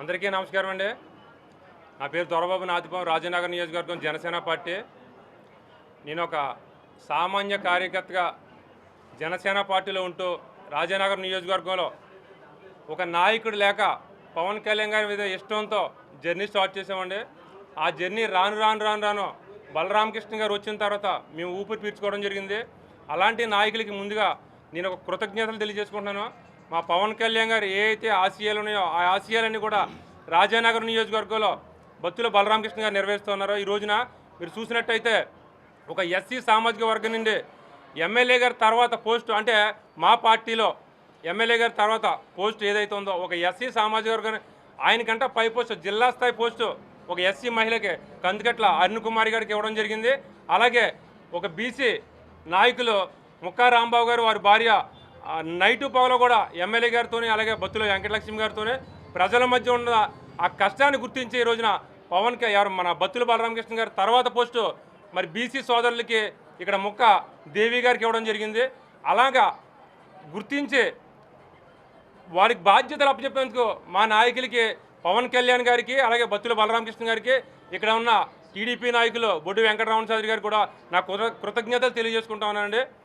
అందరికీ నమస్కారం అండి. నా పేరు దొరబాబు నాతిపం రాజనగర్ నియోజకవర్గం జనసేన పార్టీ. నేను ఒక సామాన్య కార్యకర్తగా జనసేన పార్టీలో ఉంటూ రాజనగర్ నియోజకవర్గంలో ఒక నాయకుడు లేక పవన్ కళ్యాణ్ గారి మీద ఇష్టంతో జర్నీ స్టార్ట్ చేసామండి ఆ జర్నీ రాను రాను రాను రాను బలరామకృష్ణ గారు వచ్చిన తర్వాత మేము ఊపిరి పీల్చుకోవడం జరిగింది. అలాంటి నాయకులకి ముందుగా నేను ఒక కృతజ్ఞతలు తెలియజేసుకుంటున్నాను. మా పవన్ కళ్యాణ్ గారు ఏ అయితే ఆశయాలు ఉన్నాయో ఆ ఆశయాలన్నీ కూడా రాజానగర్ నియోజకవర్గంలో బత్తుల బలరామకృష్ణ గారు నెరవేరుస్తున్నారో ఈ రోజున మీరు చూసినట్టయితే ఒక ఎస్సీ సామాజిక వర్గం నుండి ఎమ్మెల్యే గారి తర్వాత పోస్టు అంటే మా పార్టీలో ఎమ్మెల్యే గారి తర్వాత పోస్ట్ ఏదైతే ఉందో ఒక ఎస్సీ సామాజిక వర్గం ఆయనకంటే పై పోస్టు జిల్లా స్థాయి పోస్టు ఒక ఎస్సీ మహిళకి కందుకట్ల అరుణ్ కుమారి గారికి ఇవ్వడం జరిగింది. అలాగే ఒక బీసీ నాయకులు ముక్కా రాంబాబు గారు వారి భార్య నైటు పగలో కూడా ఎమ్మెల్యే గారితోనే అలాగే బత్తుల వెంకటలక్ష్మి గారితోనే ప్రజల మధ్య ఉన్న ఆ కష్టాన్ని గుర్తించి ఈ రోజున పవన్ ఎవరు మన బత్తుల బలరామకృష్ణ గారి తర్వాత పోస్టు మరి బీసీ సోదరులకి ఇక్కడ ముక్క దేవి గారికి ఇవ్వడం జరిగింది. అలాగా గుర్తించి వారికి బాధ్యతలు అప్పచెప్పేందుకు మా నాయకులకి పవన్ కళ్యాణ్ గారికి అలాగే బత్తుల బలరామకృష్ణ గారికి ఇక్కడ ఉన్న టీడీపీ నాయకులు బొడ్డు వెంకటరామణ చౌదరి గారు కూడా నా కృతజ్ఞతలు తెలియజేసుకుంటా ఉన్నానండి.